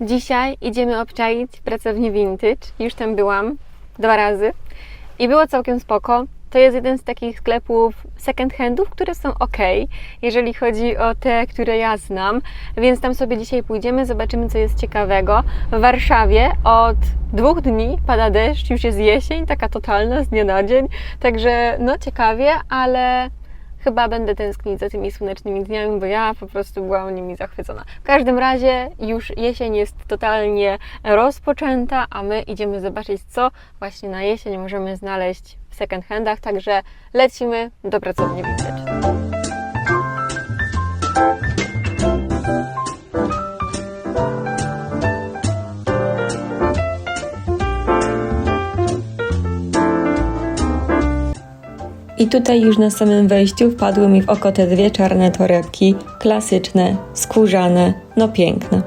Dzisiaj idziemy obczaić pracownię Vintage. Już tam byłam dwa razy i było całkiem spoko. To jest jeden z takich sklepów second handów, które są ok, jeżeli chodzi o te, które ja znam. Więc tam sobie dzisiaj pójdziemy, zobaczymy, co jest ciekawego. W Warszawie od dwóch dni pada deszcz, już jest jesień, taka totalna z dnia na dzień. Także no ciekawie, ale chyba będę tęsknić za tymi słonecznymi dniami, bo ja po prostu byłam nimi zachwycona. W każdym razie już jesień jest totalnie rozpoczęta, a my idziemy zobaczyć, co właśnie na jesień możemy znaleźć w second handach, także lecimy do pracowni Vintage. I tutaj już na samym wejściu wpadły mi w oko te dwie czarne torebki, klasyczne, skórzane, no piękne.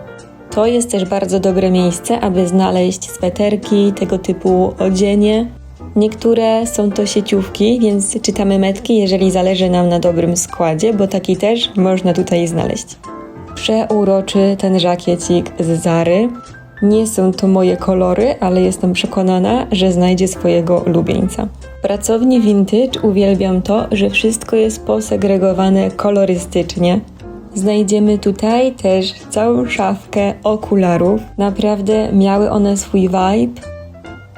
To jest też bardzo dobre miejsce, aby znaleźć sweterki, tego typu odzienie. Niektóre są to sieciówki, więc czytamy metki, jeżeli zależy nam na dobrym składzie, bo taki też można tutaj znaleźć. Przeuroczy ten żakiecik z Zary. Nie są to moje kolory, ale jestem przekonana, że znajdzie swojego ulubieńca. W pracowni vintage uwielbiam to, że wszystko jest posegregowane kolorystycznie. Znajdziemy tutaj też całą szafkę okularów. Naprawdę miały one swój vibe.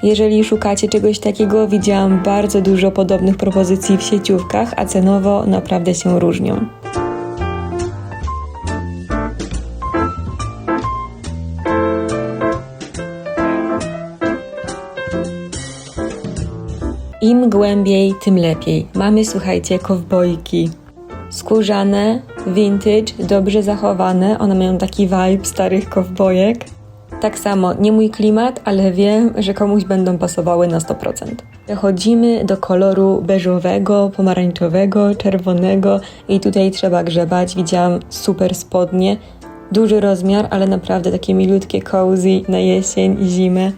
Jeżeli szukacie czegoś takiego, widziałam bardzo dużo podobnych propozycji w sieciówkach, a cenowo naprawdę się różnią. Im głębiej, tym lepiej. Mamy, słuchajcie, kowbojki. Skórzane, vintage, dobrze zachowane. One mają taki vibe starych kowbojek. Tak samo, nie mój klimat, ale wiem, że komuś będą pasowały na 100%. Przechodzimy do koloru beżowego, pomarańczowego, czerwonego i tutaj trzeba grzebać. Widziałam super spodnie, duży rozmiar, ale naprawdę takie milutkie, cozy na jesień i zimę.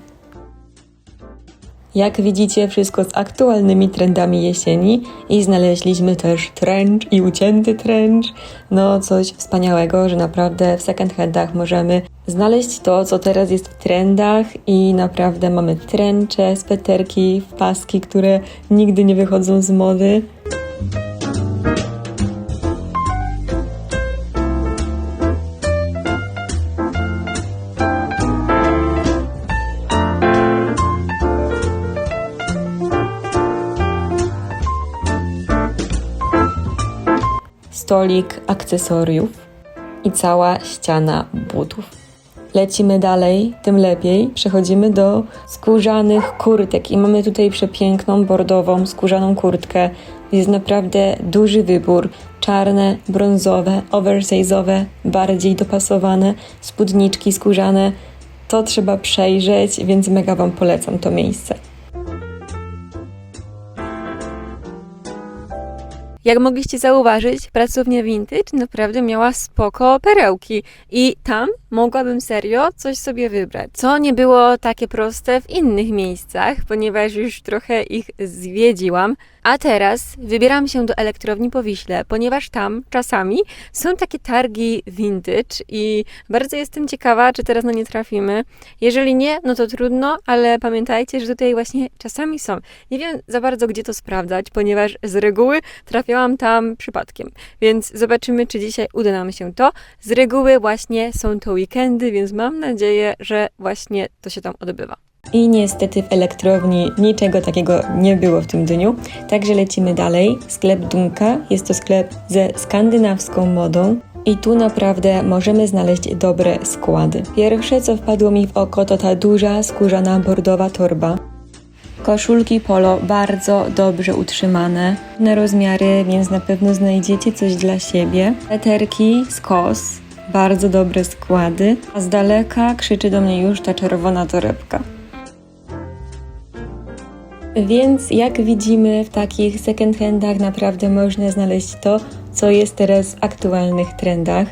Jak widzicie, wszystko z aktualnymi trendami jesieni i znaleźliśmy też trench i ucięty trench. No, coś wspaniałego, że naprawdę w second handach możemy znaleźć to, co teraz jest w trendach i naprawdę mamy trencze, sweterki, paski, które nigdy nie wychodzą z mody. Stolik akcesoriów i cała ściana butów. Lecimy dalej, tym lepiej. Przechodzimy do skórzanych kurtek i mamy tutaj przepiękną bordową skórzaną kurtkę. Jest naprawdę duży wybór. Czarne, brązowe, oversize'owe, bardziej dopasowane, spódniczki skórzane. To trzeba przejrzeć, więc mega Wam polecam to miejsce. Jak mogliście zauważyć, pracownia Vintage naprawdę miała spoko perełki i tam mogłabym serio coś sobie wybrać, co nie było takie proste w innych miejscach, ponieważ już trochę ich zwiedziłam. A teraz wybieram się do elektrowni po Wiśle, ponieważ tam czasami są takie targi vintage i bardzo jestem ciekawa, czy teraz na nie trafimy. Jeżeli nie, no to trudno, ale pamiętajcie, że tutaj właśnie czasami są. Nie wiem za bardzo, gdzie to sprawdzać, ponieważ z reguły trafiałam tam przypadkiem. Więc zobaczymy, czy dzisiaj uda nam się to. Z reguły właśnie są to weekendy, więc mam nadzieję, że właśnie to się tam odbywa. I niestety w elektrowni niczego takiego nie było w tym dniu, także lecimy dalej. Sklep Dunka jest to sklep ze skandynawską modą. I tu naprawdę możemy znaleźć dobre składy. Pierwsze, co wpadło mi w oko, to ta duża, skórzana bordowa torba. Koszulki polo bardzo dobrze utrzymane, na rozmiary, więc na pewno znajdziecie coś dla siebie. Leterki z kos, bardzo dobre składy, a z daleka krzyczy do mnie już ta czerwona torebka. Więc jak widzimy w takich second handach naprawdę można znaleźć to, co jest teraz w aktualnych trendach.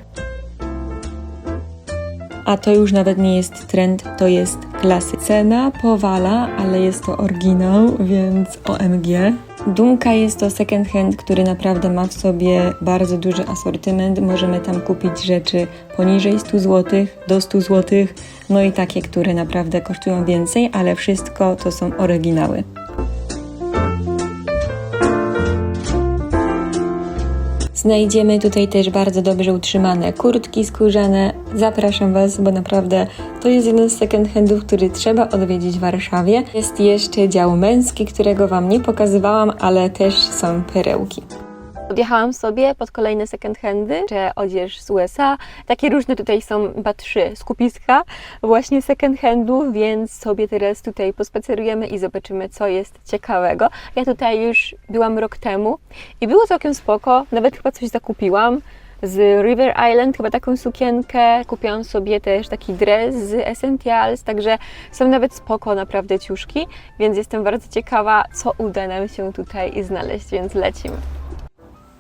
A to już nawet nie jest trend, to jest klasy. Cena powala, ale jest to oryginał, więc OMG. Dunka jest to second hand, który naprawdę ma w sobie bardzo duży asortyment. Możemy tam kupić rzeczy poniżej 100 zł, do 100 zł, no i takie, które naprawdę kosztują więcej, ale wszystko to są oryginały. Znajdziemy tutaj też bardzo dobrze utrzymane kurtki skórzane. Zapraszam Was, bo naprawdę to jest jeden z second handów, który trzeba odwiedzić w Warszawie. Jest jeszcze dział męski, którego Wam nie pokazywałam, ale też są perełki. Odjechałam sobie pod kolejne second handy, czy odzież z USA. Takie różne tutaj są chyba trzy skupiska właśnie second handów, więc sobie teraz tutaj pospacerujemy i zobaczymy, co jest ciekawego. Ja tutaj już byłam rok temu i było całkiem spoko, nawet chyba coś zakupiłam. Z River Island, chyba taką sukienkę. Kupiłam sobie też taki dres z Essentials, także są nawet spoko naprawdę ciuszki, więc jestem bardzo ciekawa, co uda nam się tutaj znaleźć, więc lecimy.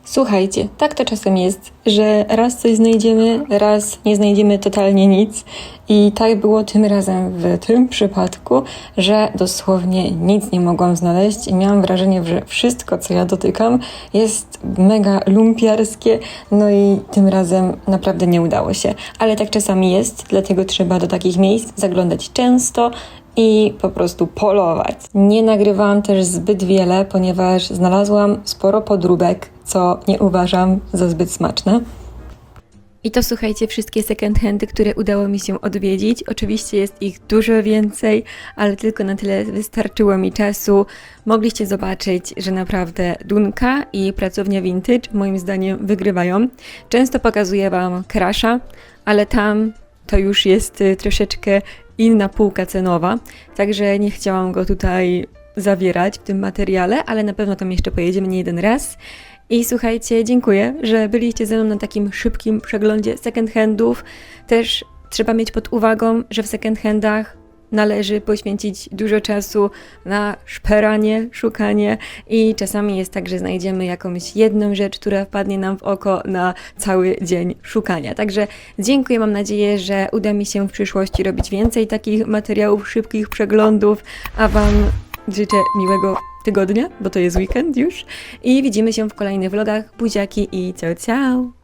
Słuchajcie, tak to czasem jest, że raz coś znajdziemy, raz nie znajdziemy totalnie nic. I tak było tym razem w tym przypadku, że dosłownie nic nie mogłam znaleźć i miałam wrażenie, że wszystko, co ja dotykam, jest mega lumpiarskie. No i tym razem naprawdę nie udało się. Ale tak czasami jest, dlatego trzeba do takich miejsc zaglądać często i po prostu polować. Nie nagrywałam też zbyt wiele, ponieważ znalazłam sporo podróbek, co nie uważam za zbyt smaczne. I to słuchajcie, wszystkie second handy, które udało mi się odwiedzić. Oczywiście jest ich dużo więcej, ale tylko na tyle wystarczyło mi czasu. Mogliście zobaczyć, że naprawdę Dunka i pracownia Vintage moim zdaniem wygrywają. Często pokazuję Wam Crasha, ale tam to już jest y, troszeczkę inna półka cenowa, także nie chciałam go tutaj zawierać w tym materiale, ale na pewno tam jeszcze pojedziemy nie jeden raz. I słuchajcie, dziękuję, że byliście ze mną na takim szybkim przeglądzie second handów. Też trzeba mieć pod uwagą, że w second handach należy poświęcić dużo czasu na szperanie, szukanie i czasami jest tak, że znajdziemy jakąś jedną rzecz, która wpadnie nam w oko na cały dzień szukania. Także dziękuję, mam nadzieję, że uda mi się w przyszłości robić więcej takich materiałów, szybkich przeglądów, a Wam życzę miłego tygodnia, bo to jest weekend już i widzimy się w kolejnych vlogach. Buziaki i ciao ciao!